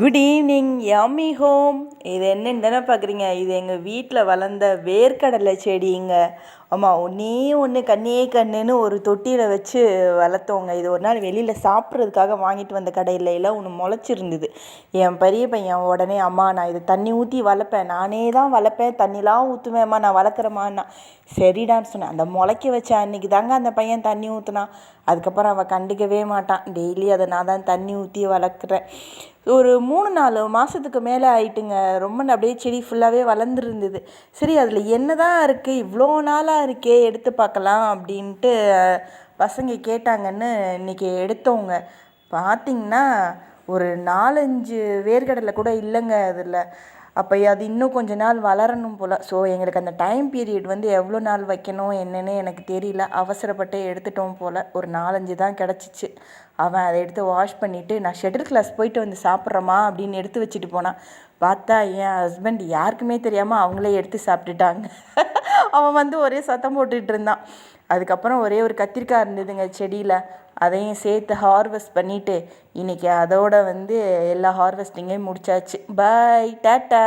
Good evening yummy home இது என்னன்னு தானே பார்க்குறீங்க? இது எங்கள் வீட்டில் வளர்ந்த வேர்க்கடலை செடிங்க. ஆமாம் ஒன்றே ஒன்று கண்ணே கண்ணுன்னு ஒரு தொட்டியில் வச்சு வளர்த்தோங்க இது ஒரு நாள் வெளியில் சாப்பிட்றதுக்காக வாங்கிட்டு வந்த கடையில் எல்லாம் ஒன்று முளைச்சிருந்தது. என் பெரிய பையன் உடனே அம்மா நான் இது தண்ணி ஊற்றி வளர்ப்பேன். நானே தான் வளர்ப்பேன். தண்ணிலாம் ஊற்றுவேம்மா நான் வளர்க்குறேம்மான்னா சரிடான்னு சொன்னேன். அந்த முளைக்க வச்ச அன்னைக்கு தாங்க அந்த பையன் தண்ணி ஊற்றுனான் அதுக்கப்புறம் அவன் கண்டுக்கவே மாட்டான். டெய்லி அதை நான் தான் தண்ணி ஊற்றி வளர்க்குறேன். ஒரு மூணு நாலு மாதத்துக்கு மேலே ஆயிட்டுங்க. ரொம்ப அப்படியே செடி ஃபுல்லாகவே வளர்ந்துருந்தது. சரி அதில் என்ன தான் இருக்குது இவ்வளோ நாளாக இருக்கே எடுத்து பார்க்கலாம் அப்படின்ட்டு பசங்க கேட்டாங்கன்னு இன்றைக்கி எடுத்தோங்க. பார்த்திங்கன்னா ஒரு நாலஞ்சு வேர்க்கடலை கூட இல்லைங்க அதில். அப்போ அது இன்னும் கொஞ்ச நாள் வளரணும் போல். ஸோ எங்களுக்கு அந்த டைம் பீரியட் வந்து எவ்வளோ நாள் வைக்கணும் என்னன்னு எனக்கு தெரியல. அவசரப்பட்டு எடுத்துட்டோம் போல். ஒரு நாலஞ்சு தான் கிடச்சிச்சு. அவன் அதை எடுத்து வாஷ் பண்ணிவிட்டு நான் ஷெட்டில் கிளாஸ் போயிட்டு வந்து சாப்பிட்றமா அப்படின்னு எடுத்து வச்சுட்டு போனான். பார்த்தா என் ஹஸ்பண்ட் யாருக்குமே தெரியாமல் அவங்களே எடுத்து சாப்பிட்டுட்டாங்க. அவன் வந்து ஒரே சத்தம் போட்டுட்டு இருந்தான். அதுக்கப்புறம் ஒரே ஒரு கத்திரிக்காய் இருந்ததுங்க செடியில். அதையும் சேர்த்து ஹார்வெஸ்ட் பண்ணிவிட்டு இன்றைக்கி அதோட வந்து எல்லா ஹார்வெஸ்டிங்கையும் முடிச்சாச்சு. Bye tata.